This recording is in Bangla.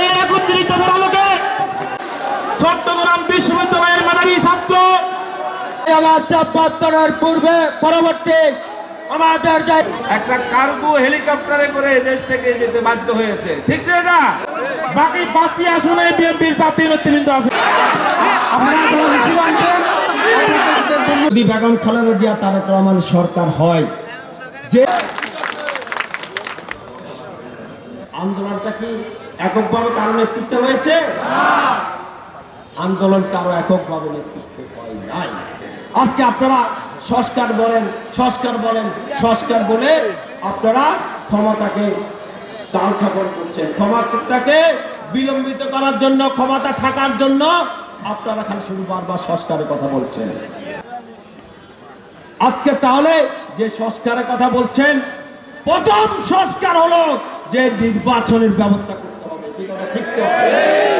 এই একত্রিত আলোকে চট্টগ্রাম বিশ্ববিদ্যালয়ের মেধাবী ছাত্র। পূর্বে পরবর্তী আমাদের একটা কার্গো হেলিকপ্টারে করে দেশ থেকে যেতে বাধ্য হয়েছে। ঠিক না বাকি পাঁচটি আসনে বিএনপির প্রার্থী আছে। বেগম খালেদা জিয়া তারেক রহমান সরকার হয় যে আন্দোলনটা কি এককভাবে কারও নেতৃত্বে হয়েছে? আন্দোলন কারও এককভাবে নেতৃত্বে হয় নাই। আজকে আপনারা সংস্কার বলেন সংস্কার বলেন, সংস্কার বলে আপনারা ক্ষমতাকে কালক্ষেপণ করছেন। ক্ষমতাকে বিলম্বিত করার জন্য, ক্ষমতা থাকার জন্য আপনারা খালি শুধু বারবার সংস্কারের কথা বলছেন। আজকে তাহলে যে সংস্কারের কথা বলছেন, প্রথম সংস্কার হলো যে নির্বাচনের ব্যবস্থা করতে হবে ঠিক কথা ঠিক তো?